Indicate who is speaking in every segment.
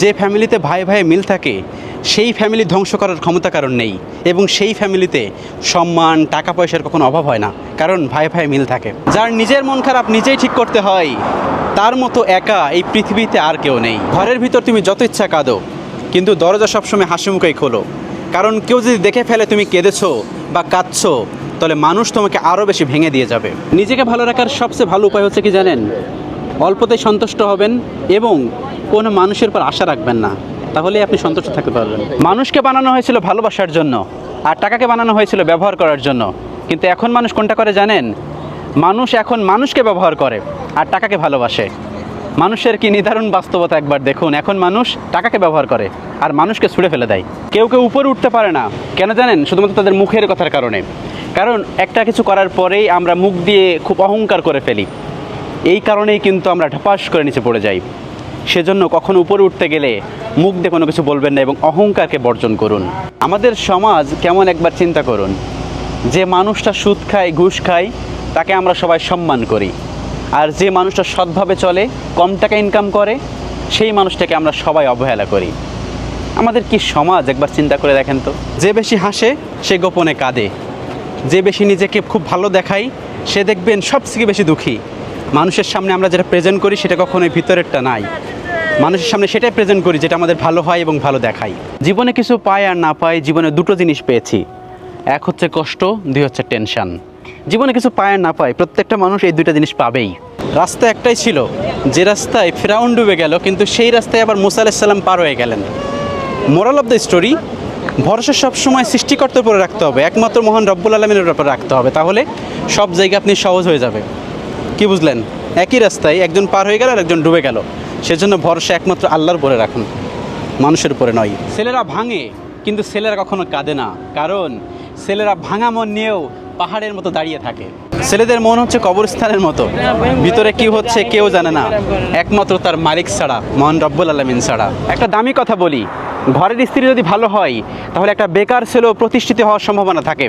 Speaker 1: যে ফ্যামিলিতে ভাই ভাই মিল থাকে, সেই ফ্যামিলি ধ্বংস করার ক্ষমতা কারণ নেই এবং সেই ফ্যামিলিতে সম্মান, টাকা পয়সার কখনো অভাব হয় না, কারণ ভাই ভাই মিল থাকে। যার নিজের মন খারাপ নিজেই ঠিক করতে হয়, তার মতো একা এই পৃথিবীতে আর কেউ নেই। ঘরের ভিতর তুমি যত ইচ্ছা কাঁদো, কিন্তু দরজা সবসময় হাসি মুখেই খোলো। কারণ কেউ যদি দেখে ফেলে তুমি কেঁদেছো বা কাঁদছো, তাহলে মানুষ তোমাকে আরও বেশি ভেঙে দিয়ে যাবে। নিজেকে ভালো রাখার সবচেয়ে ভালো উপায় হচ্ছে কি জানেন? অল্পতে সন্তুষ্ট হবেন এবং কোনো মানুষের উপর আশা রাখবেন না। তাহলে আপনি সন্তুষ্ট থাকতে পারবেন। মানুষকে বানানো হয়েছিল ভালোবাসার জন্য আর টাকাকে বানানো হয়েছিল ব্যবহার করার জন্য। কিন্তু এখন মানুষ কোনটা করে জানেন? মানুষ এখন মানুষকে ব্যবহার করে আর টাকাকে ভালোবাসে। মানুষের কি নির্ধারণ বাস্তবতা একবার দেখুন। এখন মানুষ টাকাকে ব্যবহার করে আর মানুষকে ছুঁড়ে ফেলে দেয়। কেউ কেউ উপরে উঠতে পারে না। কেন জানেন? শুধুমাত্র তাদের মুখের কথার কারণে। কারণ একটা কিছু করার পরেই আমরা মুখ দিয়ে খুব অহংকার করে ফেলি। এই কারণেই কিন্তু আমরা ঢাপাস করে নিচে পড়ে যাই। সেজন্য কখনো উপরে উঠতে গেলে মুখ দিয়ে কোনো কিছু বলবেন না এবং অহংকারকে বর্জন করুন। আমাদের সমাজ কেমন একবার চিন্তা করুন, যে মানুষটা সুদ খায়, ঘুষ খায়, তাকে আমরা সবাই সম্মান করি। আর যে মানুষটা সৎভাবে চলে, কম টাকা ইনকাম করে, সেই মানুষটাকে আমরা সবাই অবহেলা করি। আমাদের কি সমাজ একবার চিন্তা করে দেখেন তো? যে বেশি হাসে, সে গোপনে কাঁদে। যে বেশি নিজেকে খুব ভালো দেখায়, সে দেখবেন সব থেকে বেশি দুঃখী। মানুষের সামনে আমরা যেটা প্রেজেন্ট করি, সেটা কখনোই ভিতরেরটা নাই। মানুষের সামনে সেটাই প্রেজেন্ট করি যেটা আমাদের ভালো হয় এবং ভালো দেখায় জীবনে কিছু পাই আর না পাই, জীবনে দুটো জিনিস পেয়েছি। এক হচ্ছে কষ্ট, দুই হচ্ছে টেনশন জীবনে কিছু পায় না পায় প্রত্যেকটা মানুষ এই দুইটা জিনিস পাবেই। রাস্তা একটাই ছিল, যে রাস্তায় ফেরাউন ডুবে গেল, কিন্তু সেই রাস্তায় আবার মুসা আলাহিসাল্লাম পার হয়ে গেলেন। মোরাল অফ দ্য স্টোরি ভরসা সবসময় সৃষ্টিকর্তার উপরে রাখতে হবে, একমাত্র মহান রব্বুল আলমিনের উপরে রাখতে হবে, তাহলে সব জায়গা আপনি সহজ হয়ে যাবে। কি বুঝলেন? একই রাস্তায় একজন পার হয়ে গেল আর একজন ডুবে গেল। সেজন্য ভরসা একমাত্র আল্লাহর উপরে রাখুন মানুষের উপরে নয়। ছেলেরা ভাঙে কিন্তু ছেলেরা কখনো কাঁদে না কারণ ছেলেরা ভাঙা মন নিয়েও পাহাড়ের মতো দাঁড়িয়ে থাকে। ছেলেদের মন হচ্ছে কবরস্থানের মতো ভিতরে কি হচ্ছে কেউ জানে না। একমাত্র তার মালিক ছাড়া মহান রব্বুল আলমিন ছাড়া। একটা দামি কথা বলি ঘরের স্ত্রী যদি ভালো হয় তাহলে একটা বেকার ছেলেও প্রতিষ্ঠিত হওয়ার সম্ভাবনা থাকে।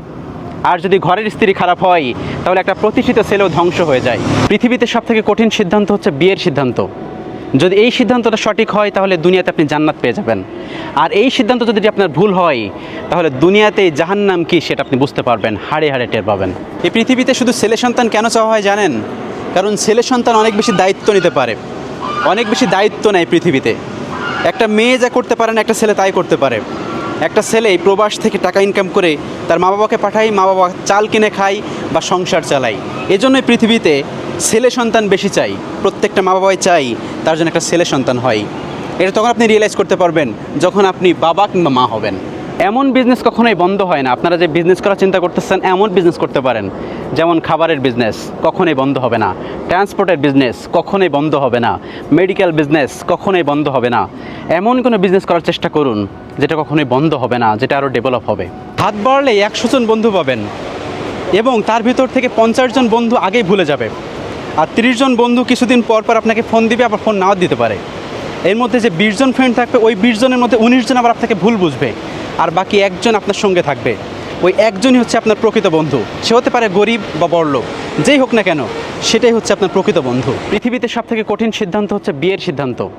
Speaker 1: আর যদি ঘরের স্ত্রী খারাপ হয় তাহলে একটা প্রতিষ্ঠিত ছেলেও ধ্বংস হয়ে যায়। পৃথিবীতে সব থেকে কঠিন সিদ্ধান্ত হচ্ছে বিয়ের সিদ্ধান্ত। যদি এই সিদ্ধান্তটা সঠিক হয়, তাহলে দুনিয়াতে আপনি জান্নাত পেয়ে যাবেন। আর এই সিদ্ধান্ত যদি আপনার ভুল হয়, তাহলে দুনিয়াতে জাহান্নাম কি সেটা আপনি বুঝতে পারবেন, হাড়ে হাড়ে টের পাবেন। এই পৃথিবীতে শুধু ছেলে সন্তান কেন চাওয়া হয় জানেন? কারণ ছেলে সন্তান অনেক বেশি দায়িত্ব নিতে পারে। অনেক বেশি দায়িত্ব নেয় পৃথিবীতে। একটা মেয়ে যা করতে পারে না, একটা ছেলে তাই করতে পারে। একটা ছেলে প্রবাস থেকে টাকা ইনকাম করে তার মা বাবাকে পাঠাই মা বাবা চাল কিনে খায় বা সংসার চালায়। এজন্যই পৃথিবীতে ছেলে সন্তান বেশি চাই, প্রত্যেকটা মা বাবাই চাই তার জন্য একটা ছেলে সন্তান হয়। এটা তখন আপনি রিয়েলাইজ করতে পারবেন যখন আপনি বাবা কিংবা মা হবেন। এমন বিজনেস কখনোই বন্ধ হয় না। আপনারা যে বিজনেস করার চিন্তা করতেছেন, এমন বিজনেস করতে পারেন। যেমন খাবারের বিজনেস কখনোই বন্ধ হবে না। ট্রান্সপোর্টের বিজনেস কখনোই বন্ধ হবে না। মেডিকেল বিজনেস কখনোই বন্ধ হবে না। এমন কোনো বিজনেস করার চেষ্টা করুন, যেটা কখনোই বন্ধ হবে না, যেটা আরও ডেভেলপ হবে। হাত বাড়লে একশো জন বন্ধু পাবেন এবং তার ভিতর থেকে পঞ্চাশ জন বন্ধু আগেই ভুলে যাবে। আর তিরিশ জন বন্ধু কিছুদিন পর পর আপনাকে ফোন দিবে, আবার ফোন নাও দিতে পারে। এর মধ্যে যে বিশ জন ফ্রেন্ড থাকবে, ওই বিশ জনের মধ্যে উনিশ জন আবার আপনাকে ভুল বুঝবে। আর বাকি একজন আপনার সঙ্গে থাকবে। ওই একজনই হচ্ছে আপনার প্রকৃত বন্ধু। সে হতে পারে গরিব বা বড়লোক যেই হোক না কেন, সেটাই হচ্ছে আপনার প্রকৃত বন্ধু। পৃথিবীতে সব থেকে কঠিন সিদ্ধান্ত হচ্ছে বিয়ের সিদ্ধান্ত।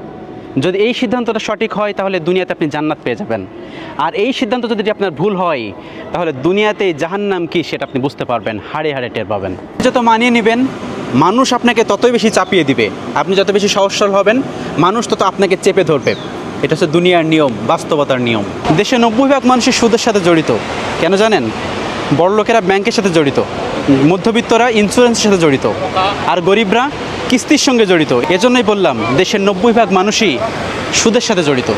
Speaker 1: যদি এই সিদ্ধান্তটা সঠিক হয়, তাহলে দুনিয়াতে আপনি জান্নাত পেয়ে যাবেন। আর এই সিদ্ধান্ত যদি আপনার ভুল হয়, তাহলে দুনিয়াতে জাহান্নাম কি সেটা আপনি বুঝতে পারবেন, হাড়ে হাড়ে টের পাবেন। যত মানিয়ে নেবেন, মানুষ আপনাকে ততই বেশি চাপিয়ে দিবে। আপনি যত বেশি সহজ হবেন, মানুষ তত আপনাকে চেপে ধরবে। এটা হচ্ছে দুনিয়ার নিয়ম, বাস্তবতার নিয়ম। দেশে নব্বই ভাগ মানুষের সুদের সাথে জড়িত। কেন জানেন? বড় লোকেরা ব্যাংকের সাথে জড়িত, মধ্যবিত্তরা ইন্স্যুরেন্সের সাথে জড়িত, আর গরিবরা কিস্তির সঙ্গে জড়িত। এজন্যই বললাম, দেশের নব্বই ভাগ মানুষই সুদের সাথে জড়িত।